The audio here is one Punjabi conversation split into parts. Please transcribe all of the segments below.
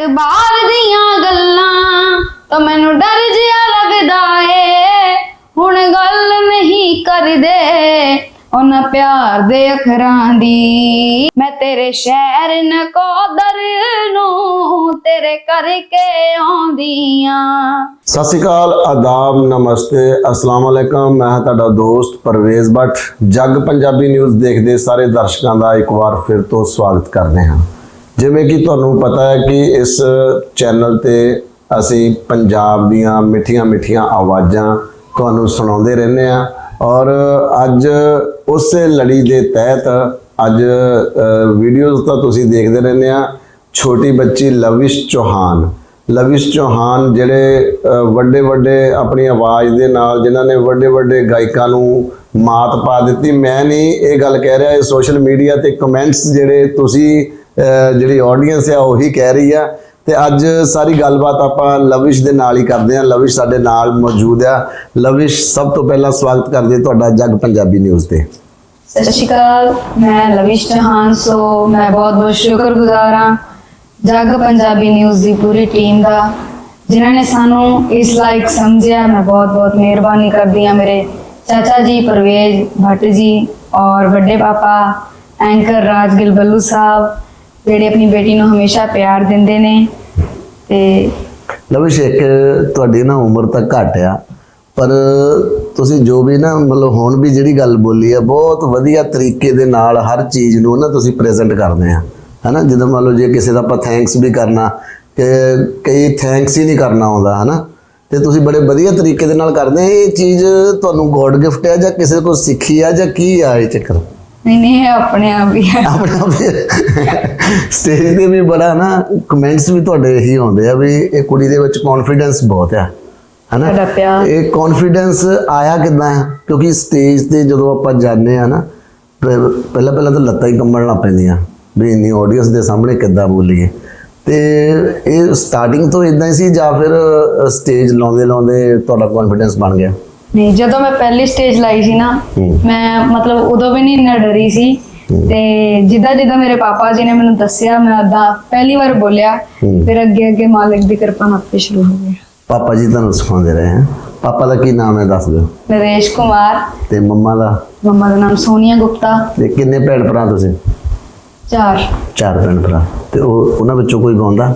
ਐਤਬਾਰ ਦੀਆਂ ਗੱਲਾਂ ਤਾਂ ਮੈਨੂੰ ਡਰ ਜਿਹਾ ਲੱਗਦਾ ਏ। ਹੁਣ ਗੱਲ ਨਹੀਂ ਕਰਦੇ ਉਹਨਾਂ ਪਿਆਰ ਦੇ ਅੱਖਰਾਂ ਦੀ। ਮੈਂ ਤੇਰੇ ਸ਼ਹਿਰ ਨਕੋਦਰ ਨੂੰ ਤੇਰੇ ਕਰਕੇ ਆਉਂਦੀ ਸਤਿ ਸ਼੍ਰੀ ਅਕਾਲ, ਆਦਾਬ, ਨਮਸਤੇ, ਅਸਲਾਮ ਅਲੈਕਮ। ਮੈਂ ਹਾਂ ਤੁਹਾਡਾ ਦੋਸਤ ਪਰਵੇਜ਼ ਭੱਟ। ਜੱਗ ਪੰਜਾਬੀ ਨਿਊਜ਼ ਦੇਖਦੇ ਸਾਰੇ ਦਰਸ਼ਕਾਂ ਦਾ ਇੱਕ ਵਾਰ ਫਿਰ ਤੋਂ ਸਵਾਗਤ ਕਰਦੇ ਹਾਂ। ਜਿਵੇਂ ਕਿ ਤੁਹਾਨੂੰ ਪਤਾ ਹੈ ਕਿ ਇਸ ਚੈਨਲ ਤੇ ਅਸੀਂ ਪੰਜਾਬ ਦੀਆਂ ਮਿੱਠੀਆਂ ਮਿੱਠੀਆਂ ਆਵਾਜ਼ਾਂ ਤੁਹਾਨੂੰ ਸੁਣਾਉਂਦੇ ਰਹਿੰਦੇ ਹਾਂ ਔਰ ਅੱਜ ਉਸੇ ਲੜੀ ਦੇ ਤਹਿਤ ਅੱਜ ਵੀਡੀਓਜ਼ ਤਾਂ ਤੁਸੀਂ ਦੇਖਦੇ ਰਹਿੰਦੇ ਆ ਛੋਟੀ ਬੱਚੀ ਲਵਿਸ਼ ਚੌਹਾਨ ਲਵਿਸ਼ ਚੌਹਾਨ ਜਿਹੜੇ ਵੱਡੇ ਵੱਡੇ ਆਪਣੀ ਆਵਾਜ਼ ਦੇ ਨਾਲ ਜਿਨ੍ਹਾਂ ਨੇ ਵੱਡੇ ਵੱਡੇ ਗਾਇਕਾਂ ਨੂੰ ਮਾਤ ਪਾ ਦਿੱਤੀ। ਮੈਂ ਨਹੀਂ ਇਹ ਗੱਲ ਕਹਿ ਰਿਹਾ, ਇਹ ਸੋਸ਼ਲ ਮੀਡੀਆ ਤੇ ਕਮੈਂਟਸ ਜਿਹੜੇ ਤੁਸੀਂ ਜਿਹੜੀ ਆਡੀਅנס ਆ, ਉਹੀ ਕਹਿ ਰਹੀ ਆ। ਤੇ ਅੱਜ ਸਾਰੀ ਗੱਲਬਾਤ ਆਪਾਂ ਲਵਿਸ਼ ਦੇ ਨਾਲ ਹੀ ਕਰਦੇ ਹਾਂ। ਲਵਿਸ਼ ਸਾਡੇ ਨਾਲ ਮੌਜੂਦ ਆ। ਲਵਿਸ਼, ਸਭ ਤੋਂ ਪਹਿਲਾਂ ਸਵਾਗਤ ਕਰਦੇ ਤੁਹਾਡਾ ਜੱਗ ਪੰਜਾਬੀ ਨਿਊਜ਼ ਤੇ। ਸਤਿ ਸ਼੍ਰੀ ਅਕਾਲ। ਮੈਂ ਲਵਿਸ਼ ਚੌਹਾਨ ਸੋ ਮੈਂ ਬਹੁਤ ਬਹੁਤ ਸ਼ੁਕਰਗੁਜ਼ਾਰ ਹਾਂ ਜੱਗ ਪੰਜਾਬੀ ਨਿਊਜ਼ ਦੀ ਪੂਰੀ ਟੀਮ ਦਾ, ਜਿਨ੍ਹਾਂ ਨੇ ਸਾਨੂੰ ਇਸ ਲਾਇਕ ਸਮਝਿਆ। ਮੈਂ ਬਹੁਤ ਬਹੁਤ ਮਿਹਰਬਾਨੀ ਕਰਦੀ ਹਾਂ ਮੇਰੇ ਚਾਚਾ ਜੀ ਪਰਵੇਜ਼ ਭੱਟ ਜੀ ਔਰ ਵੱਡੇ ਪਾਪਾ ਐਂਕਰ ਰਾਜਗਿਲ ਬੱਲੂ ਸਾਹਿਬ ਜਿਹੜੇ ਆਪਣੀ ਬੇਟੀ ਨੂੰ ਹਮੇਸ਼ਾ ਪਿਆਰ ਦਿੰਦੇ ਨੇ ਤੇ ਲਵਿਸ਼ ਇੱਕ ਤੁਹਾਡੀ ਨਾ ਉਮਰ ਤਾਂ ਘੱਟ ਆ, ਪਰ ਤੁਸੀਂ ਜੋ ਵੀ ਨਾ ਮਤਲਬ ਹੁਣ ਵੀ ਜਿਹੜੀ ਗੱਲ ਬੋਲੀ ਆ, ਬਹੁਤ ਵਧੀਆ ਤਰੀਕੇ ਦੇ ਨਾਲ ਹਰ ਚੀਜ਼ ਨੂੰ ਨਾ ਤੁਸੀਂ ਪ੍ਰੈਜ਼ੈਂਟ ਕਰਦੇ ਆ, ਹਨਾ? ਜਦੋਂ ਮੰਨ ਲਓ ਜੇ ਕਿਸੇ ਦਾ ਆਪਾਂ ਥੈਂਕਸ ਵੀ ਕਰਨਾ, ਕਿ ਕਈ ਥੈਂਕਸ ਹੀ ਨਹੀਂ ਕਰਨਾ ਆਉਂਦਾ, ਹਨਾ? ਤੇ ਤੁਸੀਂ ਬੜੇ ਵਧੀਆ ਤਰੀਕੇ ਦੇ ਨਾਲ ਕਰਦੇ ਇਹ ਚੀਜ਼ ਤੁਹਾਨੂੰ ਗੋਡ ਗਿਫਟ ਹੈ ਜਾਂ ਕਿਸੇ ਕੋਲ ਸਿੱਖੀ ਆ ਜਾਂ ਕੀ ਆ ਇਹ ਚੱਕਰ? ਨਹੀਂ ਨਹੀਂ ਇਹ ਆਪਣੇ ਆਪ ਹੀ ਹੈ। ਆਪਣੇ ਆਪ ਸਟੇਜ ਤੇ ਵੀ ਬੜਾ ਨਾ ਕਮੈਂਟਸ ਵੀ ਤੁਹਾਡੇ ਇਹੀ ਆਉਂਦੇ ਆ ਵੀ ਇਹ ਕੁੜੀ ਦੇ ਵਿੱਚ ਕੌਨਫੀਡੈਂਸ ਬਹੁਤ ਆ ਹਨਾ? ਇਹ ਕੌਨਫੀਡੈਂਸ ਆਇਆ ਕਿੱਦਾਂ? ਕਿਉਂਕਿ ਸਟੇਜ ਤੇ ਜਦੋਂ ਆਪਾਂ ਜਾਂਦੇ ਆ ਨਾ ਪਹਿ- ਪਹਿਲਾਂ ਪਹਿਲਾਂ ਤਾਂ ਲੱਤਾਂ ਹੀ ਕੰਬਣ ਲੱਗ ਪੈਂਦੀਆਂ ਵੀ ਇੰਨੀ ਆਡੀਅנס ਦੇ ਸਾਹਮਣੇ ਕਿੱਦਾਂ ਬੋਲੀਏ। ਤੇ ਇਹ ਸਟਾਰਟਿੰਗ ਤੋਂ ਇਦਾਂ ਹੀ ਸੀ ਜਾਂ ਫਿਰ ਸਟੇਜ ਲਾਉਂਦੇ ਲਾਉਂਦੇ ਤੁਹਾਡਾ ਕੌਨਫੀਡੈਂਸ ਬਣ ਗਿਆ? ਨਹੀਂ ਜਦੋਂ ਮੈਂ ਪਹਿਲੀ ਸਟੇਜ ਲਾਈ ਸੀ ਨਾ। ਮੈਂ ਮਤਲਬ ਉਦੋਂ ਵੀ ਨਹੀਂ ਇੰਨਾ ਡਰੀ ਸੀ। ਤੇ ਜਿੱਦਾਂ ਜਿੱਦਾਂ ਮੇਰੇ ਪਾਪਾ ਜੀ ਨੇ ਮੈਨੂੰ ਦੱਸਿਆ ਮੈਂ ਉਦਾਂ ਪਹਿਲੀ ਵਾਰ ਬੋਲਿਆ। ਫਿਰ ਅੱਗੇ ਅੱਗੇ ਮਾਲਕ ਦੀ ਕਿਰਪਾ ਨਾਲ ਆਪੇ ਸ਼ੁਰੂ ਹੋ ਗਿਆ। ਪਾਪਾ ਜੀ ਤੁਹਾਨੂੰ ਸਿਖਾਉਂਦੇ ਰਹੇ ਹੈ। ਪਾਪਾ ਦਾ ਕੀ ਨਾਮ ਹੈ ਦੱਸ ਦਿਓ। ਨਰੇਸ਼ ਕੁਮਾਰ। ਤੇ ਮੰਮਾ ਦਾ? ਮੰਮਾ ਦਾ ਨਾਮ ਸੋਨੀਆ ਗੁਪਤਾ। ਤੇ ਕਿੰਨੇ ਭੈਣ ਭਰਾ ਤੁਸੀਂ? ਚਾਰ। ਚਾਰ ਭੈਣ ਭਰਾ। ਤੇ ਉਹ ਉਹਨਾਂ ਵਿੱਚੋਂ ਕੋਈ ਗਾਉਂਦਾ?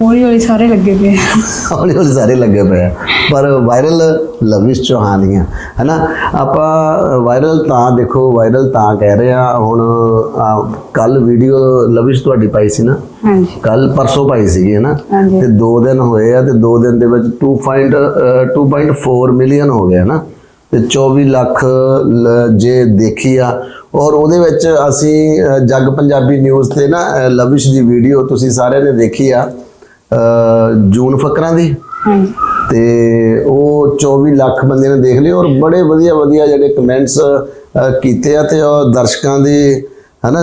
ਹੌਲੀ ਹੌਲੀ ਸਾਰੇ ਲੱਗੇ ਪਏ ਹੌਲੀ ਹੌਲੀ ਸਾਰੇ ਲੱਗੇ ਪਏ ਪਰ ਵਾਇਰਲ ਲਵਿਸ਼ ਚੌਹਾਨੀਆਂ ਹਨਾ? ਆਪਾਂ ਵਾਇਰਲ ਤਾਂ ਦੇਖੋ ਵਾਇਰਲ ਤਾਂ ਕਹਿ ਰਹੇ ਆ ਹੁਣ ਕੱਲ ਵੀਡੀਓ ਲਵਿਸ਼ ਤੁਹਾਡੀ ਪਾਈ ਸੀ ਨਾ? ਹਾਂਜੀ। ਕੱਲ ਪਰਸੋਂ ਪਾਈ ਸੀਗੀ ਹਨਾ। ਤੇ 2 ਦਿਨ ਹੋਏ ਆ ਤੇ 2 ਦਿਨ ਦੇ ਵਿੱਚ 2.2.4 ਮਿਲੀਅਨ ਹੋ ਗਿਆ ਨਾ ਤੇ 24 ਲੱਖ ਜੇ ਦੇਖੀ ਆ ਔਰ ਉਹਦੇ ਵਿੱਚ ਅਸੀਂ ਜੱਗ ਪੰਜਾਬੀ ਨਿਊਜ਼ ਤੇ ਨਾ ਲਵਿਸ਼ ਦੀ ਵੀਡੀਓ ਤੁਸੀਂ ਸਾਰਿਆਂ ਨੇ ਦੇਖੀ ਆ। ਜੂਨ ਫਕਰਾਂ ਦੀ। ਹਾਂਜੀ। ਤੇ ਉਹ 24 ਲੱਖ ਬੰਦੇ ਨੇ ਦੇਖ ਲਈ ਔਰ ਬੜੇ ਵਧੀਆ ਵਧੀਆ ਜਿਹੜੇ ਕਮੈਂਟਸ ਕੀਤੇ ਆ ਤੇ ਉਹ ਦਰਸ਼ਕਾਂ ਦੀ ਹਨਾ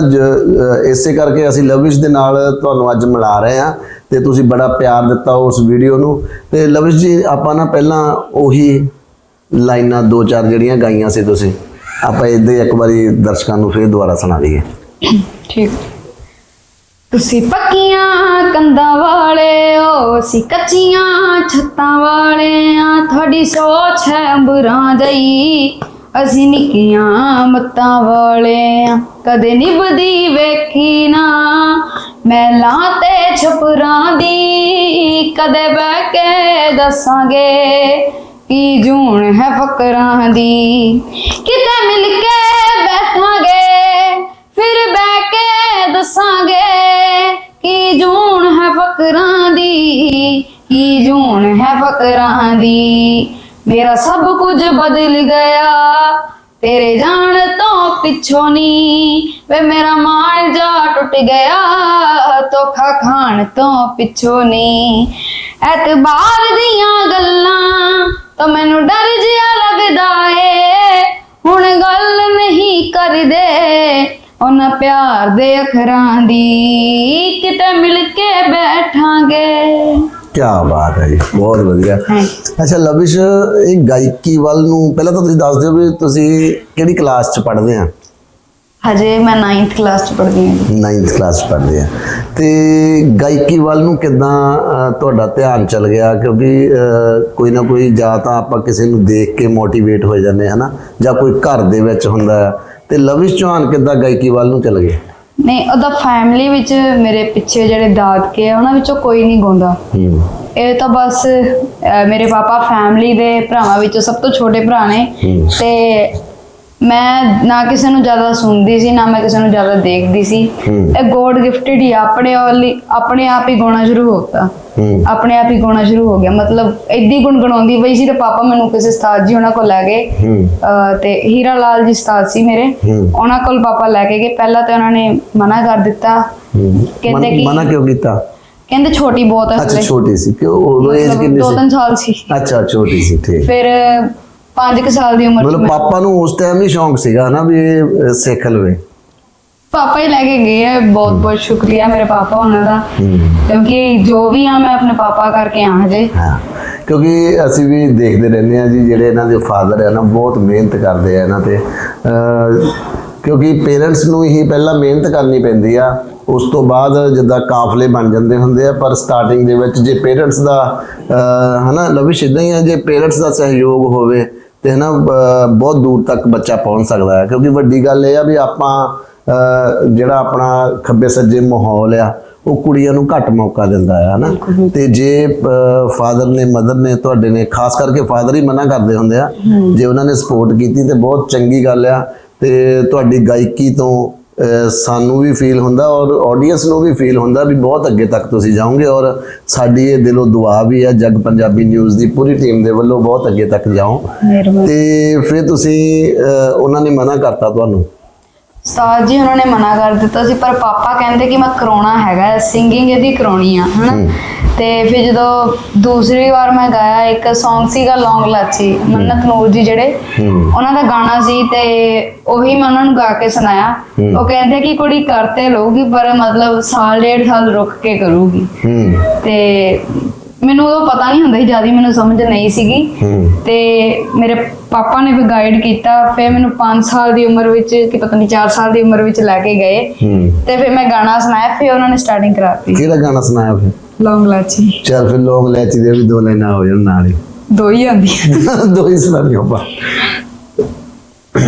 ਇਸੇ ਕਰਕੇ ਅਸੀਂ ਲਵਿਸ਼ ਦੇ ਨਾਲ ਤੁਹਾਨੂੰ ਅੱਜ ਮਿਲਾ ਰਹੇ ਆ ਤੇ ਤੁਸੀਂ ਬੜਾ ਪਿਆਰ ਦਿੱਤਾ ਉਸ ਵੀਡੀਓ ਨੂੰ। ਤੇ ਲਵਿਸ਼ ਜੀ ਆਪਾਂ ਨਾ ਪਹਿਲਾਂ ਉਹੀ ਲਾਈਨਾਂ ਦੋ ਚਾਰ ਜਿਹੜੀਆਂ ਗਾਈਆਂ ਸੀ ਤੁਸੀਂ ਆਪਾਂ ਇਦਾਂ ਇੱਕ ਵਾਰੀ ਦਰਸ਼ਕਾਂ ਨੂੰ ਫੇਰ ਦੁਬਾਰਾ ਸੁਣਾ ਦਈਏ। ਠੀਕ। ਤੁਸੀਂ ਪੱਕੀਆਂ ਕੰਧਾਂ ਵਾਲੇ ਹੋ, ਅਸੀਂ ਕੱਚੀਆਂ ਛੱਤਾਂ ਵਾਲੇ ਆ। ਤੁਹਾਡੀ ਸੋਚ ਹੈ ਅੰਬਰਾਂ ਜਈ, ਅਸੀਂ ਨਿੱਕੀਆਂ ਮੱਤਾਂ ਵਾਲੇ ਆ। ਕਦੇ ਨਿਭਦੀ ਵੇਖੀ ਨਾ ਮਹਿਲਾਂ ਤੇ ਛਪਰਾਂ ਦੀ। ਕਦੇ ਬਹਿ ਕੇ ਦੱਸਾਂਗੇ ਕੀ ਜੂਣ ਹੈ ਫਕਰਾਂ ਦੀ। ਕਿਤੇ ਮਿਲ ਕੇ ਬੈਠਾਂਗੇ, ਫਿਰ ਬਹਿ ਕੇ ਦੱਸਾਂ ਫਕਰਾਂ ਦੀ, ਕੀ ਜੂਣ ਹੈ ਫਕਰਾਂ ਦੀ? ਮੇਰਾ ਸਭ ਕੁਝ ਬਦਲ ਗਿਆ, ਤੇਰੇ ਜਾਣ ਤੋਂ ਪਿੱਛੋਂ ਨੀ। ਵੇ ਮੇਰਾ ਮਾਣ ਜਾ ਟੁੱਟ ਗਿਆ, ਧੋਖਾ ਖਾਣ ਤੋਂ ਪਿੱਛੋਂ ਨੀ। ਐਤਬਾਰ ਦੀਆਂ ਗੱਲਾਂ ਤਾਂ ਮੈਨੂੰ ਡਰ ਜਿਹਾ ਲੱਗਦਾ ਏ। ਹੁਣ ਗੱਲ ਨਹੀਂ ਕਰਦੇ ਉਹਨਾਂ ਪਿਆਰ ਦੇ ਅੱਖਰਾਂ ਦੀ ਕਿਤੇ ਮਿਲ ਕੇ ਬੈਠਾਂਗੇ। ਕੀ ਬਾਤ ਹੈ ਜੀ ਬਹੁਤ ਵਧੀਆ। ਅੱਛਾ ਲਵਿਸ਼ ਇਹ ਗਾਇਕੀ ਵੱਲ ਨੂੰ ਪਹਿਲਾਂ ਤਾਂ ਤੁਸੀਂ ਦੱਸ ਦਿਓ ਵੀ ਤੁਸੀਂ ਕਿਹੜੀ ਕਲਾਸ ਚ ਪੜ੍ਹਦੇ ਆ? ਹਜੇ ਮੈਂ 9th ਕਲਾਸ ਚ ਪੜ੍ਹਦੀ ਹਾਂ ਜੀ। 9th ਕਲਾਸ ਪੜ੍ਹਦੇ ਆ। ਤੇ ਗਾਇਕੀ ਵੱਲ ਨੂੰ ਕਿਦਾਂ ਤੁਹਾਡਾ ਧਿਆਨ ਚਲ ਗਿਆ? ਕਿਉਂਕਿ ਕੋਈ ਨਾ ਕੋਈ ਜਾਂ ਤਾਂ ਆਪਾਂ ਕਿਸੇ ਨੂੰ ਦੇਖ ਕੇ ਮੋਟੀਵੇਟ ਹੋ ਜਾਂਦੇ ਹਨਾ ਜਾਂ ਕੋਈ ਘਰ ਦੇ ਵਿੱਚ ਹੁੰਦਾ ਹੈ। ਤੇ ਲਵਿਸ਼ ਚੌਹਾਨ ਕਿਦਾਂ ਗਾਇਕੀ ਵੱਲ ਨੂੰ ਚਲ ਗਏ? ਨਹੀਂ ਉਹਦਾ ਫੈਮਿਲੀ ਵਿੱਚ ਮੇਰੇ ਪਿੱਛੇ ਜਿਹੜੇ ਦਾਦਕੇ ਆ ਉਹਨਾਂ ਵਿੱਚੋਂ ਕੋਈ ਨਹੀਂ ਗਾਉਂਦਾ। ਹੂੰ। ਇਹ ਤਾਂ ਬਸ ਅਹ, ਮੇਰੇ ਪਾਪਾ ਫੈਮਿਲੀ ਦੇ ਭਰਾਵਾਂ ਵਿੱਚੋਂ ਸਭ ਤੋਂ ਛੋਟੇ ਭਰਾ ਨੇ। ਤੇ ਮੈਂ ਨਾ ਕਿਸੇ ਨੂੰ ਜ਼ਿਆਦਾ ਸੁਣਦੀ ਸੀ ਨਾ ਮੈਂ ਕਿਸੇ ਨੂੰ ਜ਼ਿਆਦਾ ਦੇਖਦੀ ਸੀ। ਇਹ ਗੋਡ ਗਿਫਟਡ ਹੀ ਆ, ਆਪਣੇ ਵਾਲੀ ਆਪਣੇ ਆਪ ਹੀ ਗਾਉਣਾ ਸ਼ੁਰੂ ਹੂੰ। ਆਪਣੇ ਆਪ ਹੀ ਗਾਉਣਾ ਸ਼ੁਰੂ ਹੋ ਗਿਆ। ਮਤਲਬ ਐਡੀ ਗੁੰਗਣਾਉਂਦੀ ਪਈ ਸੀ ਤੇ ਪਾਪਾ ਮੈਨੂੰ ਕਿਸੇ ਉਸਤਾਦ ਜੀ ਉਹਨਾਂ ਕੋਲ ਲੈ ਗਏ। ਅਹ ਤੇ ਹੀਰਾ ਲਾਲ ਜੀ ਉਸਤਾਦ ਸੀ ਮੇਰੇ। ਉਹਨਾਂ ਕੋਲ ਪਾਪਾ ਲੈ ਕੇ ਗਏ। ਪਹਿਲਾਂ ਤਾਂ ਉਹਨਾਂ ਨੇ ਮਨਾ ਕਰ ਦਿੱਤਾ। ਕਹਿੰਦੇ ਮਨ- ਕਿ- ਮਨਾ ਕਿਉਂ ਕੀਤਾ? ਕਹਿੰਦੇ ਛੋਟੀ ਬਹੁਤ ਹੈ ਅੱਛਾ ਛੋਟੀ ਸੀ। ਕਿ ਉਦੋਂ ਏਜ ਕਿੰਨੀ ਦੋ ਸੀ ਤਿੰਨ ਸਾਲ ਸੀ। ਅੱਛਾ ਛੋਟੀ ਸੀ ਠੀਕ। ਫਿਰ 5 ਸਾਲ ਦੀ ਉਮਰ ਮਤਲਬ ਪਾਪਾ ਨੂੰ ਉਸ ਟਾਈਮ ਹੀ ਸ਼ੌਂਕ ਸੀਗਾ ਨਾ ਵੀ ਇਹ ਅਹ, ਸਿੱਖ ਲਵੇ। ਪਾਪਾ ਹੀ ਲੈ ਕੇ ਗਏ ਹੈ ਬਹੁਤ ਬਹੁਤ ਸ਼ੁਕਰੀਆ ਮੇਰੇ ਪਾਪਾ ਉਹਨਾਂ ਦਾ। ਕਿਉਂਕਿ ਜੋ ਵੀ ਆ ਮੈਂ ਆਪਣੇ ਪਾਪਾ ਕਰਕੇ ਆ ਹਾਂ। ਕਿਉਂਕਿ ਅਸੀਂ ਵੀ ਦੇਖਦੇ ਰਹਿੰਦੇ ਆ ਜੀ ਜਿਹੜੇ ਇਹਨਾਂ ਦੇ ਫਾਦਰ ਆ ਨਾ ਬਹੁਤ ਮਿਹਨਤ ਕਰਦੇ ਆ ਇਹਨਾਂ ਤੇ। ਅਹ, ਕਿਉਂਕਿ ਪੇਰੈਂਟਸ ਨੂੰ ਹੀ ਪਹਿਲਾਂ ਮਿਹਨਤ ਕਰਨੀ ਪੈਂਦੀ ਆ। ਉਸ ਤੋਂ ਬਾਅਦ ਜਿੱਦਾਂ ਕਾਫਲੇ ਬਣ ਜਾਂਦੇ ਹੁੰਦੇ ਆ ਪਰ ਸਟਾਰਟਿੰਗ ਦੇ ਵਿੱਚ ਜੇ ਪੇਰੈਂਟਸ ਦਾ ਅਹ, ਹਨਾ ਲਵਿਸ਼ ਇਦਾਂ ਹੀ ਆ ਜੇ ਪੇਰੈਂਟਸ ਦਾ ਸਹਿਯੋਗ ਹੋਵੇ ਤੇ ਹਨਾ ਅਹ, ਬਹੁਤ ਦੂਰ ਤੱਕ ਬੱਚਾ ਪਹੁੰਚ ਸਕਦਾ ਹੈ। ਕਿਉਂਕਿ ਵੱਡੀ ਗੱਲ ਇਹ ਆ ਵੀ ਆਪਾਂ ਜਿਹੜਾ ਆਪਣਾ ਖੱਬੇ ਸੱਜੇ ਮਾਹੌਲ ਆ ਉਹ ਕੁੜੀਆਂ ਨੂੰ ਘੱਟ ਮੌਕਾ ਦਿੰਦਾ ਹੈ ਹਨਾ। ਤੇ ਜੇ ਫਾਦਰ ਨੇ ਮਦਰ ਨੇ ਤੁਹਾਡੇ ਨੇ ਖਾਸ ਕਰਕੇ ਫਾਦਰ ਹੀ ਮਨਾ ਕਰਦੇ ਹੁੰਦੇ ਆ ਜੇ ਉਹਨਾਂ ਨੇ ਸਪੋਰਟ ਕੀਤੀ ਤੇ ਬਹੁਤ ਚੰਗੀ ਗੱਲ ਆ। ਤੇ ਤੁਹਾਡੀ ਗਾਇਕੀ ਤੋਂ ਸਾਨੂੰ ਵੀ ਫੀਲ ਹੁੰਦਾ ਔਰ ਆਡੀਅנס ਨੂੰ ਵੀ ਫੀਲ ਹੁੰਦਾ ਵੀ ਬਹੁਤ ਅੱਗੇ ਤੱਕ ਤੁਸੀਂ ਜਾਓਗੇ ਔਰ ਸਾਡੀ ਇਹ ਦਿਲੋਂ ਦੁਆ ਵੀ ਆ ਜਗ ਪੰਜਾਬੀ ਨਿਊਜ਼ ਦੀ ਪੂਰੀ ਟੀਮ ਦੇ ਵੱਲੋਂ ਬਹੁਤ ਅੱਗੇ ਤੱਕ ਜਾਓ। ਤੇ ਫਿਰ ਤੁਸੀਂ ਉਹਨਾਂ ਨੇ ਮਨਾ ਕਰਤਾ ਤੁਹਾਨੂੰ? ਉਸਤਾਦ ਜੀ ਉਹਨਾਂ ਨੇ ਮਨਾ ਕਰ ਦਿੱਤਾ ਸੀ ਪਰ ਪਾਪਾ ਕਹਿੰਦੇ ਕਿ ਮੈਂ ਕਰਾਉਣਾ ਹੈਗਾ ਸਿੰਗਿੰਗ ਇਹਦੀ ਕਰਾਉਣੀ ਆ ਹਨਾ? ਤੇ ਫਿਰ ਜਦੋਂ ਦੂਸਰੀ ਵਾਰ ਮੈਂ ਗਾਇਆ ਇੱਕ Song ਸੀਗਾ ਲੌਂਗ ਲਾਚੀ ਮੰਨਤ ਨੂਰ ਜੀ ਜਿਹੜੇ ਉਹਨਾਂ ਦਾ ਗਾਣਾ ਸੀ ਤੇ ਉਹੀ ਮੈਂ ਉਹਨਾਂ ਨੂੰ ਗਾ ਕੇ ਸੁਣਾਇਆ। ਉਹ ਕਹਿੰਦੇ ਕਿ ਕੁੜੀ ਕਰਤੇ ਲਊਗੀ ਪਰ ਮਤਲਬ ਸਾਲ ਡੇਢ ਸਾਲ ਰੁਕ ਕੇ ਕਰੂਗੀ। ਤੇ ਮੈਨੂੰ ਉਦੋਂ ਪਤਾ ਨਹੀਂ ਹੁੰਦਾ ਸੀ ਜ਼ਿਆਦਾ ਮੈਨੂੰ ਸਮਝ ਨਹੀਂ ਸੀਗੀ। ਤੇ ਮੇਰੇ ਪਾਪਾ ਨੇ ਵੀ ਗਾਈਡ ਕੀਤਾ ਫਿਰ ਮੈਨੂੰ 5 ਸਾਲ ਦੀ ਉਮਰ ਵਿੱਚ ਕਿ ਪਤਾ ਨਹੀਂ 4 ਸਾਲ ਦੀ ਉਮਰ ਵਿੱਚ ਲੈ ਕੇ ਗਏ। ਤੇ ਫਿਰ ਮੈਂ ਗਾਣਾ ਸੁਣਾਇਆ ਫਿਰ ਉਹਨਾਂ ਨੇ ਸਟਾਰਟਿੰਗ ਕਰਾਤੀ। ਕਿਹੜਾ ਗਾਣਾ ਸੁਣਾਇਆ ਫਿਰ? ਲੌਂਗ ਲਾਚੀ ਚੱਲ ਫਿਰ ਲੋਕ ਲੈਚੀ ਦੇ ਵੀ ਦੋ ਲਾਈਨਾਂ ਹੋ ਜਾਣ ਨਾਲ ਹੀ। ਦੋ ਹੀ ਆਉਂਦੀਆਂ। ਦੋ ਹੀ ਸੁਣਾਣੀ ਆਪਾਂ।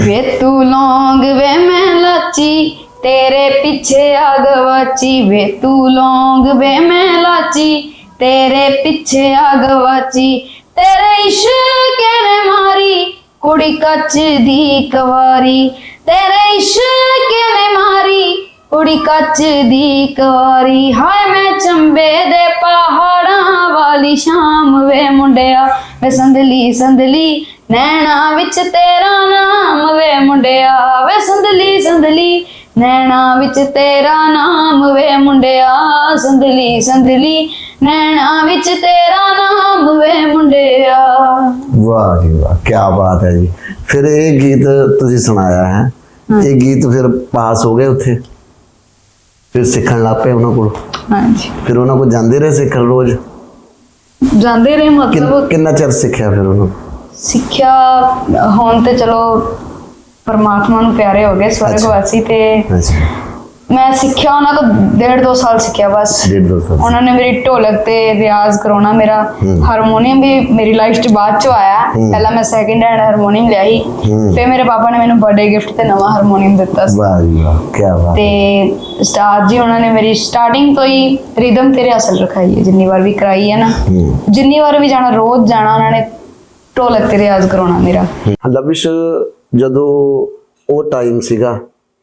ਵੇ ਤੂੰ ਲੌਂਗ ਵੇ ਮੈਂ ਲਾਚੀ ਤੇਰੇ ਪਿੱਛੇ ਆ ਗਵਾਚੀ ਵੇ ਤੂੰ ਲੌਂਗ ਵੇ ਮੈਂ ਲਾਚੀ ਤੇਰੇ ਪਿੱਛੇ ਆ ਗਵਾਚੀ ਤੇਰੇ ਇਸ਼ਕ ਨੇ ਮਾਰੀ ਕੁੜੀ ਕੱਚ ਦੀ ਕਵਾਰੀ, ਤੇਰੇ ਇਸ਼ਕ ਨੇ ਮਾਰੀ ਕੁੜੀ ਕੱਚ ਦੀ ਕਵਾਰੀ। ਹਾਏ ਮੈਂ ਚੰਬੇ ਦੇ ਪਹਾੜਾਂ ਵਾਲੀ ਸ਼ਾਮ ਵੇ ਮੁੰਡਿਆ, ਵੇ ਸੰਦਲੀ ਸੰਦਲੀ, ਨੈਣਾ ਵਿੱਚ ਤੇਰਾ ਨਾਮ ਵੇ ਮੁੰਡਿਆ, ਵੇ ਸੰਦਲੀ ਸੰਦਲੀ ਨੈਣਾ ਵਿੱਚ ਤੇਰਾ ਨਾਮ ਵੇ ਮੁੰਡਿਆ ਸੰਦਲੀ ਸੰਦਲੀ ਨੈਣਾ ਵਿੱਚ ਤੇਰਾ ਨਾਮ ਵੇ ਮੁੰਡਿਆ। ਵਾਹ ਜੀ ਵਾਹ ਕੀ ਬਾਤ ਹੈ ਜੀ। ਫਿਰ ਇਹ ਗੀਤ ਤੁਸੀਂ ਸੁਣਾਇਆ ਹੈ। ਇਹ ਗੀਤ ਫਿਰ ਪਾਸ ਹੋ ਗਏ ਉੱਥੇ? ਫਿਰ ਸਿੱਖਣ ਲੱਗ ਪਏ ਉਹਨਾਂ ਕੋਲ? ਹਾਂਜੀ। ਫਿਰ ਉਹਨਾਂ ਕੋਲ ਜਾਂਦੇ ਰਹੇ ਸਿੱਖਣ ਰੋਜ਼? ਜਾਂਦੇ ਰਹੇ ਮਤਲਬ ਕਿੰਨ- ਕਿੰਨਾ ਚਿਰ ਸਿੱਖਿਆ ਫਿਰ ਉਹਨੂੰ? ਸਿੱਖਿਆ ਹੁਣ ਤੇ ਚਲੋ ਪਰਮਾਤਮਾ ਨੂੰ ਪਿਆਰੇ ਹੋ ਗਏ ਸਵਰਗਵਾਸੀ ਤੇ ਅੱਛਾ। ਮੈਂ ਸਿੱਖਿਆ ਉਹਨਾਂ ਤੋਂ ਡੇਢ ਦੋ ਸਾਲ ਸਿੱਖਿਆ ਬਸ। ਡੇਢ ਦੋ ਸਾਲ। ਉਹਨਾਂ ਨੇ ਮੇਰੀ ਢੋਲਕ ਤੇ ਰਿਆਜ਼ ਕਰਾਉਣਾ ਮੇਰਾ। ਹਾਰਮੋਨੀਅਮ ਵੀ ਮੇਰੀ ਲਾਈਫ 'ਚ ਬਾਅਦ 'ਚ ਆਇਆ। ਪਹਿਲਾਂ ਮੈਂ ਸੈਕਿੰਡ ਹੈਂਡ ਹਾਰਮੋਨੀਅਮ ਲਿਆ ਸੀ। ਹੂੰ। ਫਿਰ ਮੇਰੇ ਪਾਪਾ ਨੇ ਮੈਨੂੰ ਬਰਥਡੇ ਗਿਫਟ ਤੇ ਨਵਾਂ ਹਾਰਮੋਨੀਅਮ ਦਿੱਤਾ ਸੀ। ਵਾਹ ਜੀ ਵਾਹ ਕੀ ਬਾਤ ਤੇ ਉਸਤਾਦ ਜੀ ਉਹਨਾਂ ਨੇ ਮੇਰੀ ਸਟਾਰਟਿੰਗ ਤੋਂ ਹੀ ਰਿਦਮ ਤੇ ਰਿਹਰਸਲ ਰਖਾਈ ਹੈ। ਜਿੰਨੀ ਵਾਰ ਵੀ ਕਰਾਈ ਹੈ ਨਾ ਜਿੰਨੀ ਵਾਰ ਵੀ ਜਾਣਾ ਰੋਜ਼ ਜਾਣਾ ਉਹਨਾਂ ਨੇ ਢੋਲਕ ਤੇ ਰਿਆਜ਼ ਕਰਾਉਣਾ ਮੇਰਾ। ਲਵਿਸ਼ ਜਦੋਂ ਉਹ ਟਾਈਮ ਸੀਗਾ,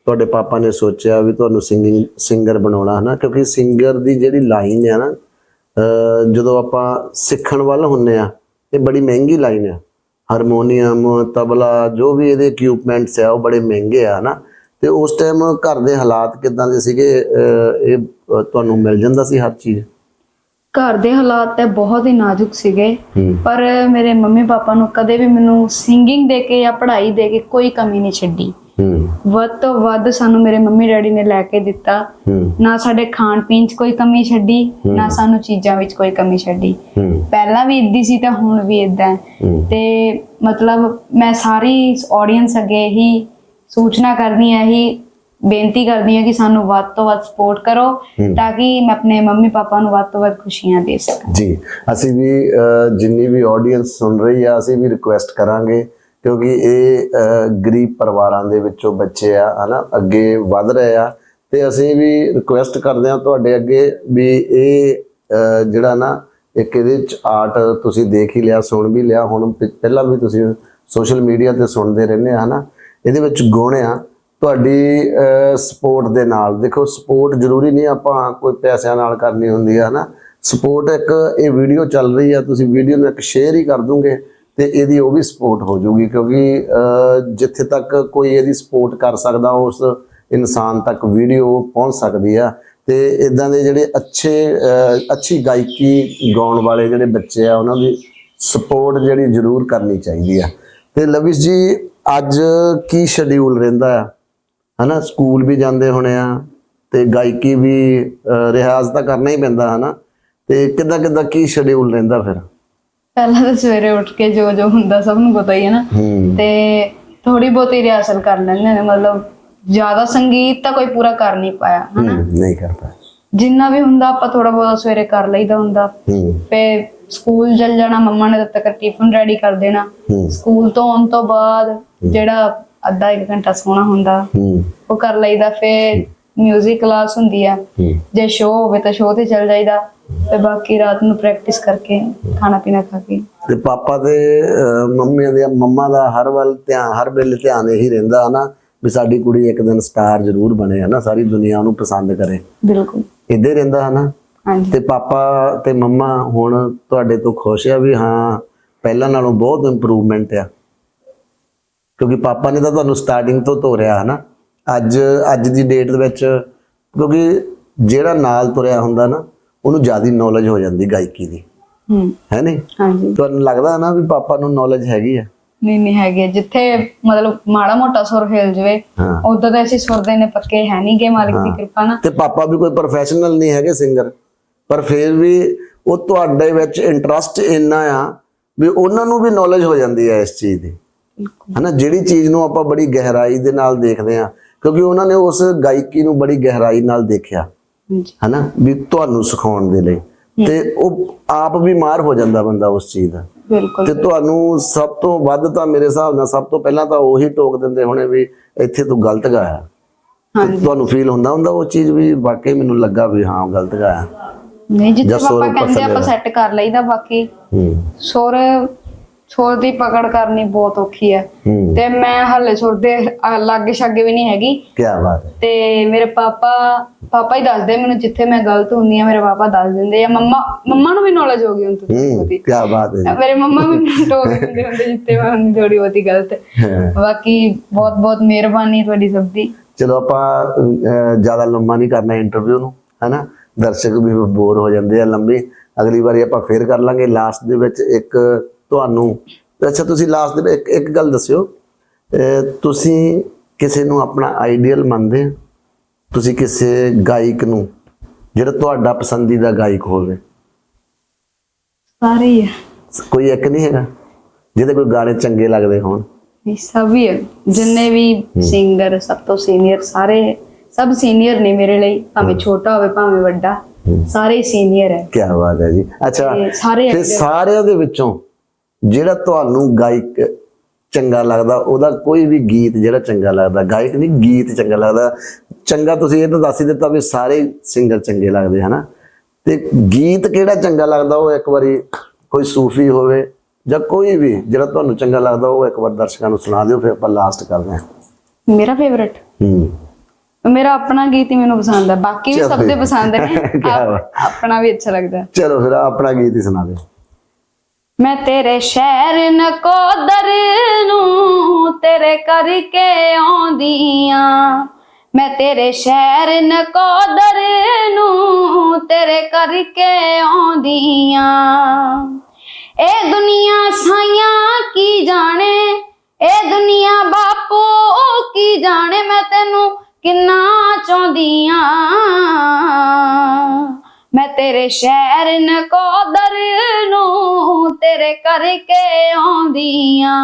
ਤੁਹਾਡੇ ਪਾਪਾ ਨੇ ਸੋਚਿਆ ਵੀ ਤੁਹਾਨੂੰ ਸਿੰਗਿੰਗ ਸਿੰਗਰ ਬਣਾਉਣਾ ਹਨਾ, ਕਿਉਂਕਿ ਸਿੰਗਰ ਦੀ ਜਿਹੜੀ ਲਾਈਨ ਹੈ ਨਾ ਜਦੋਂ ਆਪਾਂ ਸਿੱਖਣ ਵੱਲ ਹੁੰਨੇ ਆ, ਇਹ ਬੜੀ ਮਹਿੰਗੀ ਲਾਈਨ ਆ। ਹਾਰਮੋਨੀਅਮ ਤਬਲਾ, ਜੋ ਵੀ ਇਹਦੇ ਇਕਵਿਪਮੈਂਟਸ ਆ, ਉਹ ਬੜੇ ਮਹਿੰਗੇ ਆ ਨਾ ਤੇ ਉਸ ਟਾਈਮ ਘਰ ਦੇ ਹਾਲਾਤ ਕਿਦਾਂ ਦੇ ਸੀਗੇ ਇਹ ਤੁਹਾਨੂੰ ਮਿਲ ਜਾਂਦਾ ਸੀ ਹਰ ਚੀਜ਼? ਘਰ ਦੇ ਹਾਲਾਤ ਤੇ ਬਹੁਤ ਹੀ ਨਾਜ਼ੁਕ ਸੀਗੇ। ਪਰ ਮੇਰੇ ਮੰਮੀ ਪਾਪਾ ਨੂੰ ਕਦੇ ਵੀ ਮੈਨੂੰ ਸਿੰਗਿੰਗ ਦੇ ਕੇ ਜਾਂ ਪੜ੍ਹਾਈ ਦੇ ਕੇ ਕੋਈ ਕਮੀ ਨਹੀਂ ਛੱਡੀ। ਵੱਧ ਤੋਂ ਵੱਧ ਸਾਨੂੰ ਮੇਰੇ ਮੰਮੀ ਡੈਡੀ ਨੇ ਲੈ ਕੇ ਦਿੱਤਾ। ਨਾ ਸਾਡੇ ਖਾਣ ਪੀਣ 'ਚ ਕੋਈ ਕਮੀ ਛੱਡੀ ਨਾ ਸਾਨੂੰ ਚੀਜ਼ਾਂ ਵਿੱਚ ਕੋਈ ਕਮੀ ਛੱਡੀ। ਪਹਿਲਾਂ ਵੀ ਇਦਾਂ ਸੀ ਤੇ ਹੁਣ ਵੀ ਇਦਾਂ ਤੇ ਮਤਲਬ ਮੈਂ ਸਾਰੀ ਆਡੀਅנס ਅੱਗੇ ਹੀ ਸੂਚਨਾ ਕਰਨੀ ਹੈ ਹੀ ਬੇਨਤੀ ਕਰਦੀ ਹਾਂ ਕਿ ਸਾਨੂੰ ਵੱਧ ਤੋਂ ਵੱਧ ਸਪੋਰਟ ਕਰੋ ਤਾਂ ਕਿ ਮੈਂ ਆਪਣੇ ਮੰਮੀ ਪਾਪਾ ਨੂੰ ਵੱਧ ਤੋਂ ਵੱਧ ਖੁਸ਼ੀਆਂ ਦੇ ਸਕਾਂ। ਜੀ ਅਸੀਂ ਵੀ ਜਿੰਨੀ ਵੀ ਆਡੀਅנס ਸੁਣ ਰਹੀ ਆ ਅਸੀਂ ਵੀ ਰਿਕੁਐਸਟ ਕਰਾਂਗੇ ਕਿਉਂਕਿ ਇਹ ਗਰੀਬ ਪਰਿਵਾਰਾਂ ਦੇ ਵਿੱਚੋਂ ਬੱਚੇ ਆ ਹਨਾ ਅੱਗੇ ਵਧ ਰਹੇ ਆ ਤੇ ਅਸੀਂ ਵੀ ਰਿਕੁਐਸਟ ਕਰਦੇ ਆ ਤੁਹਾਡੇ ਅੱਗੇ ਵੀ ਇਹ ਜਿਹੜਾ ਨਾ ਇੱਕ ਇਹਦੇ ਚ ਆਰਟ ਤੁਸੀਂ ਦੇਖ ਹੀ ਲਿਆ ਸੁਣ ਵੀ ਲਿਆ ਹੁਣ ਪਹਿਲਾਂ ਵੀ ਤੁਸੀਂ ਸੋਸ਼ਲ ਮੀਡੀਆ ਤੇ ਸੁਣਦੇ ਰਹਿੰਦੇ ਆ ਹਨਾ ਇਹਦੇ ਵਿੱਚ ਗੁਣ ਆ। ਤੁਹਾਡੀ ਸਪੋਰਟ ਦੇ ਨਾਲ। ਦੇਖੋ ਸਪੋਰਟ ਜ਼ਰੂਰੀ ਨਹੀਂ ਆਪਾਂ ਕੋਈ ਪੈਸਿਆਂ ਨਾਲ ਕਰਨੀ ਹੁੰਦੀ ਹੈ ਨਾ ਸਪੋਰਟ ਇੱਕ ਇਹ ਵੀਡੀਓ ਚੱਲ ਰਹੀ ਆ, ਤੁਸੀਂ ਵੀਡੀਓ ਨੂੰ ਇੱਕ ਸ਼ੇਅਰ ਹੀ ਕਰ ਦੂੰਗੇ ਤੇ ਇਹਦੀ ਉਹ ਵੀ ਸਪੋਰਟ ਹੋ ਜਾਊਗੀ ਕਿਉਂਕਿ ਜਿੱਥੇ ਤੱਕ ਕੋਈ ਇਹਦੀ ਸਪੋਰਟ ਕਰ ਸਕਦਾ, ਉਸ ਇਨਸਾਨ ਤੱਕ ਵੀਡੀਓ ਪਹੁੰਚ ਸਕਦੀ ਆ। ਤੇ ਇਦਾਂ ਦੇ ਜਿਹੜੇ ਅੱਛੇ ਅੱਛੀ ਗਾਇਕੀ ਗਾਉਣ ਵਾਲੇ ਜਿਹੜੇ ਬੱਚੇ ਆ, ਉਹਨਾਂ ਦੀ ਸਪੋਰਟ ਜਿਹੜੀ ਜ਼ਰੂਰ ਕਰਨੀ ਚਾਹੀਦੀ ਆ। ਤੇ ਲਵਿਸ਼ ਜੀ, ਅੱਜ ਕੀ ਸ਼ਡਿਊਲ ਰਹਿੰਦਾ ਆ? ਹਨਾ ਸਕੂਲ ਵੀ ਜਾਂਦੇ ਹੋਣੇ ਆ ਤੇ ਗਾਇਕੀ ਵੀ ਰਿਆਜ਼ ਤਾਂ ਕਰਨਾ ਹੀ ਪੈਂਦਾ ਹਨਾ। ਤੇ ਕਿੱਦਾਂ ਕਿੱਦਾਂ ਕੀ ਸ਼ਡਿਊਲ ਰਹਿੰਦਾ ਫਿਰ? ਪਹਿਲਾਂ ਤਾਂ ਸਵੇਰੇ ਉੱਠ ਕੇ ਜੋ ਜੋ ਹੁੰਦਾ ਸਭ ਨੂੰ ਪਤਾ ਹੀ ਹੈ ਨਾ। ਤੇ ਥੋੜੀ ਬਹੁਤੀ ਰਿਹਰਸਲ ਕਰ ਲੈਂਦੇ ਨੇ ਮਤਲਬ ਜ਼ਿਆਦਾ ਸੰਗੀਤ ਤਾਂ ਕੋਈ ਪੂਰਾ ਕਰ ਨਹੀਂ ਪਾਇਆ ਹਨਾ। ਨਹੀਂ ਕਰਦਾ। ਜਿੰਨਾ ਵੀ ਹੁੰਦਾ ਆਪਾਂ ਥੋੜਾ ਬਹੁਤਾ ਸਵੇਰੇ ਕਰ ਲਈਦਾ ਹੁੰਦਾ। ਫੇ ਸਕੂਲ ਚਲ ਜਾਣਾ ਮੰਮਾ ਨੇ ਤਦ ਤੱਕ ਟਿਫਨ ਰੈਡੀ ਕਰ ਦੇਣਾ। ਸਕੂਲ ਤੋਂ ਆਉਣ ਤੋਂ ਬਾਅਦ ਜਿਹੜਾ ਅੱਧਾ ਇੱਕ ਘੰਟਾ ਸੋਣਾ ਹੁੰਦਾ। ਹੂੰ। ਉਹ ਕਰ ਲਈਦਾ ਫੇ ਮਿਊਜ਼ਿਕ ਕਲਾਸ ਹੁੰਦੀ ਆ। ਹੂੰ। ਜੇ ਸ਼ੋਅ ਹੋਵੇ ਤਾਂ ਸ਼ੋਅ ਤੇ ਚਲ ਜਾਈਦਾ। ਤੇ ਬਾਕੀ ਰਾਤ ਨੂੰ ਪ੍ਰੈਕਟਿਸ ਕਰਕੇ ਖਾਣਾ ਪੀਣਾ ਖਾ ਕੇ। ਤੇ ਪਾਪਾ ਤੇ ਮੰਮੀ ਦੇ ਮੰਮਾ ਦਾ ਹਰ ਵੱਲ ਧਿਆਨ ਹਰ ਵੇਲੇ ਧਿਆਨ ਇਹੀ ਰਹਿੰਦਾ ਹਨਾ ਵੀ ਸਾਡੀ ਕੁੜੀ ਇੱਕ ਦਿਨ ਸਟਾਰ ਜ਼ਰੂਰ ਬਣੇ ਹਨਾ? ਸਾਰੀ ਦੁਨੀਆ ਉਹਨੂੰ ਪਸੰਦ ਕਰੇ। ਬਿਲਕੁਲ। ਇੱਦਾਂ ਰਹਿੰਦਾ ਹਨਾ? ਤੇ ਪਾਪਾ ਤੇ ਮੰਮਾ ਹੁਣ ਤੁਹਾਡੇ ਤੋਂ ਖੁਸ਼ ਆ ਵੀ ਹਾਂ ਪਹਿਲਾਂ ਨਾਲੋਂ ਬਹੁਤ ਇੰਪਰੂਵਮੈਂਟ ਆ। ਕਿਉਂਕਿ ਪਾਪਾ ਨੇ ਤਾਂ ਤੁਹਾਨੂੰ ਸਟਾਰਟਿੰਗ ਤੋਂ ਤੋਰਿਆ ਹਨਾ? ਅੱਜ ਅੱਜ ਦੀ ਡੇਟ ਦੇ ਵਿੱਚ ਕਿਉਂਕਿ ਜਿਹੜਾ ਨਾਲ ਤੁਰਿਆ ਹੁੰਦਾ ਨਾ ਉਹਨੂੰ ਜ਼ਿਆਦਾ ਨੌਲੇਜ ਹੋ ਜਾਂਦੀ ਗਾਇਕੀ ਦੀ। ਹੂੰ। ਹੈ ਨਹੀਂ? ਹਾਂਜੀ। ਤੁਹਾਨੂੰ ਲੱਗਦਾ ਨਾ ਵੀ ਪਾਪਾ ਨੂੰ ਨੌਲੇਜ ਹੈਗੀ ਆ? ਨਹੀਂ ਨਹੀਂ ਹੈਗੇ ਜਿੱਥੇ ਮਤਲਬ ਮਾੜਾ ਮੋਟਾ ਸੁਰ ਹਿਲ ਜਵੇ ਉਦੋਂ ਤਾਂ ਅਸੀਂ ਸੁਰ ਦੇ ਨੇ ਪੱਕੇ ਹੈ ਨਹੀਂ ਗੇ ਮਾਲਕ ਦੀ ਕਿਰਪਾ ਨਾਲ। ਤੇ ਪਾਪਾ ਵੀ ਕੋਈ ਪ੍ਰੋਫੈਸ਼ਨਲ ਨਹੀਂ ਹੈਗੇ ਸਿੰਗਰ ਪਰ ਫਿਰ ਵੀ ਉਹ ਤੁਹਾਡੇ ਵਿੱਚ ਇੰਟਰਸਟ ਇੰਨਾ ਆ ਵੀ ਉਹਨਾਂ ਨੂੰ ਵੀ ਨੌਲੇਜ ਹੋ ਜਾਂਦੀ ਹੈ ਇਸ ਚੀਜ਼ ਦੀ। ਹਨਾ ਜਿਹੜੀ ਚੀਜ਼ ਨੂੰ ਆਪਾਂ ਬੜੀ ਗਹਿਰਾਈ ਦੇ ਨਾਲ ਦੇਖਦੇ ਆ ਕਿਉਂਕਿ ਉਹਨਾਂ ਨੇ ਉਸ ਗਾਇਕੀ ਨੂੰ ਬੜੀ ਗਹਿਰਾਈ ਨਾਲ ਦੇਖਿਆ ਹਨਾ ਵੀ ਤੁਹਾਨੂੰ ਸਿਖਾਉਣ ਦੇ ਲਈ। ਤੇ ਉਹ ਆਪ ਵੀ ਮਾਰ ਹੋ ਜਾਂਦਾ ਬੰਦਾ ਉਸ ਚੀਜ਼ ਦਾ। ਤੇ ਤੁਹਾਨੂੰ ਸਭ ਤੋਂ ਵੱਧ ਤਾਂ ਮੇਰੇ ਹਿਸਾਬ ਨਾਲ ਸਭ ਤੋਂ ਪਹਿਲਾਂ ਤਾਂ ਉਹੀ ਟੋਕ ਦਿੰਦੇ ਹੋਣੇ ਵੀ ਇੱਥੇ ਤੂੰ ਗਲਤ ਗਾਇਆ ਤੁਹਾਨੂੰ ਫੀਲ ਹੁੰਦਾ ਹੁੰਦਾ ਉਹ ਚੀਜ਼ ਵੀ ਵਾਕਈ ਮੈਨੂੰ ਲੱਗਾ ਵੀ ਹਾਂ ਗਲਤ ਗਾਇਆ ਨਹੀਂ ਜਿੱਥੇ ਪਾਪਾ ਕਹਿੰਦੇ ਆਪਾਂ। ਸੈੱਟ ਕਰ ਲਈਦਾ ਬਾਕੀ। ਸੁਰ ਸੁਰ ਦੀ ਪਕੜ ਕਰਨੀ ਬਹੁਤ ਔਖੀ ਹੈ। ਹੂੰ। ਤੇ ਮੈਂ ਹਾਲੇ ਸੁਰ ਦੇ ਅ, ਲਾਗੇ ਛਾਗੇ ਵੀ ਨਹੀਂ ਹੈਗੀ। ਕੀ ਬਾਤ ਹੈ। ਤੇ ਮੇਰੇ ਪਾਪਾ ਪਾਪਾ ਹੀ ਦੱਸਦੇ ਮੈਨੂੰ ਜਿੱਥੇ ਮੈਂ ਗਲਤ ਹੁੰਦੀ ਆ ਮੇਰੇ ਪਾਪਾ ਦੱਸ ਦਿੰਦੇ ਆ। ਮੰਮਾ ਮੰਮਾ ਨੂੰ ਵੀ ਨੌਲੇਜ ਹੋ ਗਈ ਹੁਣ ਤੋਂ ਹੂੰ ਕੀ ਬਾਤ ਹੈ ਮੇਰੇ ਮੰਮਾ ਵੀ ਮੈਨੂੰ ਟੋਕ ਦਿੰਦੇ ਹੁੰਦੇ ਜਿੱਥੇ ਮੈਂ ਹੁੰਦੀ ਥੋੜੀ ਬਹੁਤੀ ਗਲਤ। ਹਾਂ। ਬਾਕੀ ਬਹੁਤ ਬਹੁਤ ਮਿਹਰਬਾਨੀ ਤੁਹਾਡੀ ਸਭ ਦੀ। ਚਲੋ ਆਪਾਂ ਜ਼ਿਆਦਾ ਲੰਮਾ ਨਹੀਂ ਕਰਨਾ ਇੰਟਰਵਿਊ ਨੂੰ ਹੈਨਾ? ਦਰਸ਼ਕ ਵੀ ਬੋਰ ਹੋ ਜਾਂਦੇ ਆ ਲੰਬੀ ਅਗਲੀ ਵਾਰੀ ਆਪਾਂ ਫੇਰ ਕਰ ਲਾਂਗੇ। ਲਾਸਟ ਦੇ ਵਿੱਚ ਇੱਕ ਤੁਹਾਨੂੰ। ਅੱਛਾ ਤੁਸੀਂ ਲਾਸਟ ਦੇ ਇੱਕ ਇੱਕ ਗੱਲ ਦੱਸਿਓ। ਤੁਸੀਂ ਕਿਸੇ ਨੂੰ ਆਪਣਾ ਆਈਡੀਅਲ ਮੰਨਦੇ ਹੋ ਤੁਸੀਂ ਕਿਸੇ ਗਾਇਕ ਨੂੰ ਜਿਹੜਾ ਤੁਹਾਡਾ ਪਸੰਦੀਦਾ ਗਾਇਕ ਹੋਵੇ? ਸਾਰੇ ਹੀ ਕੋਈ ਇੱਕ ਨਹੀਂ ਹੈਗਾ? ਜਿਹਦੇ ਕੋਈ ਗਾਣੇ ਚੰਗੇ ਲੱਗਦੇ ਹੋਣ। ਇਹ ਸਭ ਹੀ ਜਿੰਨੇ ਵੀ ਸਿੰਗਰ ਸਭ ਤੋਂ ਸੀਨੀਅਰ ਸਾਰੇ ਸਭ ਸੀਨੀਅਰ ਨੇ ਮੇਰੇ ਲਈ ਭਾਵੇਂ ਛੋਟਾ ਹੋਵੇ ਭਾਵੇਂ ਵੱਡਾ। ਸਾਰੇ ਸੀਨੀਅਰ ਹੈ ਕੀ ਬਾਤ ਹੈ ਜੀ। ਅੱਛਾ ਤੇ ਸਾਰੇ ਤੇ ਸਾਰਿਆਂ ਦੇ ਵਿੱਚੋਂ ਜਿਹੜਾ ਤੁਹਾਨੂੰ ਗਾਇਕ ਚੰਗਾ ਲੱਗਦਾ ਉਹਦਾ ਕੋਈ ਵੀ ਗੀਤ ਜਿਹੜਾ ਚੰਗਾ ਲੱਗਦਾ ਗਾਇਕ ਨਹੀਂ ਗੀਤ ਚੰਗਾ ਲੱਗਦਾ। ਚੰਗਾ ਤੁਸੀਂ ਇਹ ਤਾਂ ਦੱਸ ਹੀ ਦਿੱਤਾ ਵੀ ਸਾਰੇ ਸਿੰਗਰ ਚੰਗੇ ਲੱਗਦੇ ਹਨਾ? ਤੇ ਗੀਤ ਕਿਹੜਾ ਚੰਗਾ ਲੱਗਦਾ ਉਹ ਇੱਕ ਵਾਰੀ ਕੋਈ ਸੂਫੀ ਹੋਵੇ ਜਾਂ ਕੋਈ ਵੀ ਜਿਹੜਾ ਤੁਹਾਨੂੰ ਚੰਗਾ ਲੱਗਦਾ ਉਹ ਇੱਕ ਵਾਰ ਦਰਸ਼ਕਾਂ ਨੂੰ ਸੁਣਾ ਦਿਓ ਫਿਰ ਆਪਾਂ ਲਾਸਟ ਕਰਦੇ ਹਾਂ। ਮੇਰਾ ਫੇਵਰਟ ਹੂੰ। ਮੇਰਾ ਆਪਣਾ ਗੀਤ ਹੀ ਮੈਨੂੰ ਪਸੰਦ ਹੈ ਬਾਕੀ ਵੀ ਸਭ ਦੇ ਪਸੰਦ ਨੇ। ਆਪਣਾ ਵੀ ਅੱਛਾ ਲੱਗਦਾ। ਚਲੋ ਫਿਰ ਆਪਣਾ ਗੀਤ ਹੀ ਸੁਣਾ ਦਿਓ। ਮੈਂ ਤੇਰੇ ਸ਼ਹਿਰ ਨਕੋਦਰ ਨੂੰ ਤੇਰੇ ਕਰਕੇ ਆਉਂਦੀ ਆ ਮੈਂ ਤੇਰੇ ਸ਼ਹਿਰ ਨਕੋਦਰ ਨੂੰ ਤੇਰੇ ਕਰਕੇ ਆਉਂਦੀ ਆ ਇਹ ਦੁਨੀਆ ਸਾਈਆਂ ਕੀ ਜਾਣੇ? ਇਹ ਦੁਨੀਆ ਬਾਪੂ ਕੀ ਜਾਣੇ? ਮੈਂ ਤੈਨੂੰ ਕਿੰਨਾ ਚਾਹੁੰਦੀ ਆ ਮੈਂ ਤੇਰੇ ਸ਼ਹਿਰ ਨਕੋਦਰ ਨੂੰ ਤੇਰੇ ਕਰਕੇ ਆਉਂਦੀਆਂ।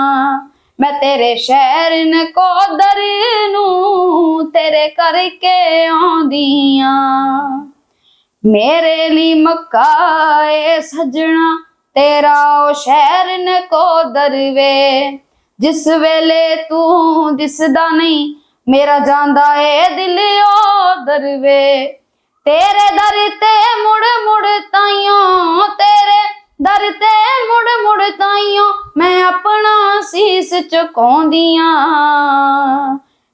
ਮੈਂ ਤੇਰੇ ਸ਼ਹਿਰ ਨਕੋਦਰ ਨੂੰ ਤੇਰੇ ਕਰਕੇ ਆਉਂਦੀਆਂ। ਮੇਰੇ ਲਈ ਮੱਕਾ ਏ ਸਜਣਾ, ਤੇਰਾ ਉਹ ਸ਼ਹਿਰ ਨਕੋਦਰ ਵੇ। ਜਿਸ ਵੇਲੇ ਤੂੰ ਦਿਸਦਾ ਨਹੀਂ, ਮੇਰਾ ਜਾਂਦਾ ਏ ਦਿਲ ਉਹ ਦਰਵੇ ਤੇਰੇ ਦਰ ਤੇ ਮੁੜ ਮੁੜ ਤਾਈਓ ਤੇਰੇ ਦਰ ਤੇ ਮੁੜ ਮੁੜ ਤਾਈਓ ਮੈਂ ਆਪਣਾ ਸੀਸ ਝੁਕਾਉਂਦੀਆਂ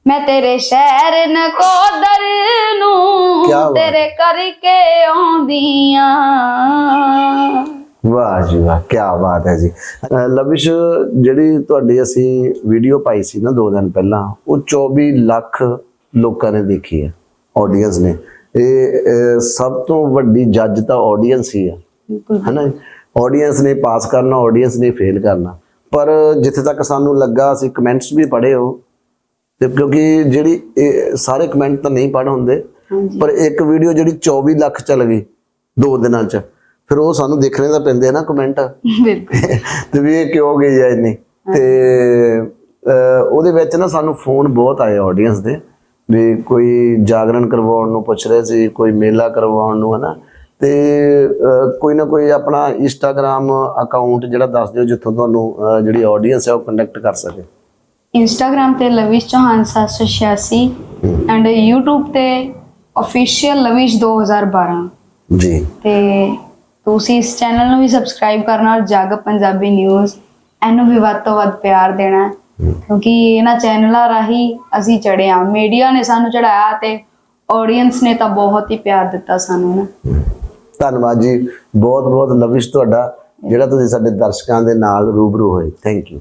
ਮੈਂ ਤੇਰੇ ਸ਼ਹਿਰ ਨਕੋਦਰ ਨੂੰ। ਤੇਰੇ ਕਰਕੇ ਆਉਂਦੀਆਂ। ਵਾਹ ਜੀ ਵਾਹ ਕੀ ਬਾਤ ਹੈ ਜੀ। ਲਵਿਸ਼ ਜਿਹੜੀ ਤੁਹਾਡੀ ਅਸੀਂ ਵੀਡੀਓ ਪਾਈ ਸੀ ਨਾ ਦੋ ਦਿਨ ਪਹਿਲਾਂ ਉਹ 24 ਲੱਖ ਲੋਕਾਂ ਨੇ ਦੇਖੀ ਹੈ ਆਡੀਅנס ਨੇ। ਇਹ ਸਭ ਤੋਂ ਵੱਡੀ ਜੱਜ ਤਾਂ ਆਡੀਅੰਸ ਹੀ ਆ। ਹਨਾ ਆਡੀਅנס ਨੇ ਪਾਸ ਕਰਨਾ ਆਡੀਅנס ਨੇ ਫੇਲ ਕਰਨਾ। ਪਰ ਜਿੱਥੇ ਤੱਕ ਸਾਨੂੰ ਲੱਗਾ ਅਸੀਂ ਕਮੈਂਟਸ ਵੀ ਪੜ੍ਹੇ ਹੋ ਤੇ ਕਿਉਂਕਿ ਜਿਹੜੀ ਸਾਰੇ ਕਮੈਂਟ ਤਾਂ ਨਹੀਂ ਪੜ੍ਹ ਹੁੰਦੇ। ਪਰ ਇੱਕ ਵੀਡੀਓ ਜਿਹੜੀ 24 ਲੱਖ ਚੱਲ ਗਈ ਦੋ ਦਿਨਾਂ 'ਚ ਫਿਰ ਉਹ ਸਾਨੂੰ ਦੇਖਣੇ ਤਾਂ ਪੈਂਦੇ ਨਾ ਕਮੈਂਟ ਤੇ ਵੀ ਇਹ ਕਿਉਂ ਗਈ ਆ ਇੰਨੀ? ਤੇ ਉਹਦੇ ਵਿੱਚ ਨਾ ਸਾਨੂੰ ਫੋਨ ਬਹੁਤ ਆਏ ਆਡੀਅנס ਦੇ। ਵੀ ਕੋਈ ਜਾਗਰਣ ਕਰਵਾਉਣ ਨੂੰ ਪੁੱਛ ਰਹੇ ਸੀ ਕੋਈ ਮੇਲਾ ਕਰਵਾਉਣ ਨੂੰ ਹਨਾ? ਤੇ ਕੋਈ ਨਾ ਕੋਈ ਆਪਣਾ ਇੰਸਟਾਗ੍ਰam ਅਕਾਊਂਟ ਜਿਹੜਾ ਦੱਸ ਦਿਓ ਜਿੱਥੋਂ ਤੁਹਾਨੂੰ ਜਿਹੜੀ ਆਡੀਅנס ਹੈ ਉਹ ਕੰਟੈਕਟ ਕਰ ਸਕੇ। ਇੰਸਟਾਗ੍ਰam ਤੇ ਲਵਿਸ਼ ਚੌਹਾਨ 786 ਐਂਡ YouTube ਤੇ ਅਫੀਸ਼ੀਅਲ ਲਵਿਸ਼ 2012 ਜੀ। ਤੇ ਤੁਸੀਂ ਇਸ ਚੈਨਲ ਨੂੰ ਵੀ ਸਬਸਕ੍ਰਾਈਬ ਕਰਨਾ ਔਰ ਜੱਗ ਪੰਜਾਬੀ ਨਿਊਜ਼ ਇਹਨੂੰ ਵੀ ਵੱਧ ਤੋਂ ਵੱਧ ਪਿਆਰ ਦੇਣਾ। ਕਿਉਂਕਿ ਇਹਨਾਂ ਚੈਨਲਾਂ ਰਾਹੀਂ ਅਸੀਂ ਚੜੇ ਆ ਮੀਡੀਆ ਨੇ ਸਾਨੂੰ ਚੜਾਇਆ ਤੇ ਆਡੀਅנס ਨੇ ਤਾਂ ਬਹੁਤ ਹੀ ਪਿਆਰ ਦਿੱਤਾ ਸਾਨੂੰ ਨਾ ਧੰਨਵਾਦ ਜੀ। ਬਹੁਤ ਬਹੁਤ ਲਵਿਸ਼ ਤੁਹਾਡਾ, ਜਿਹੜਾ ਤੁਸੀਂ ਸਾਡੇ ਦਰਸ਼ਕਾਂ ਦੇ ਨਾਲ ਰੂਬਰੂ ਹੋਏ। Thank you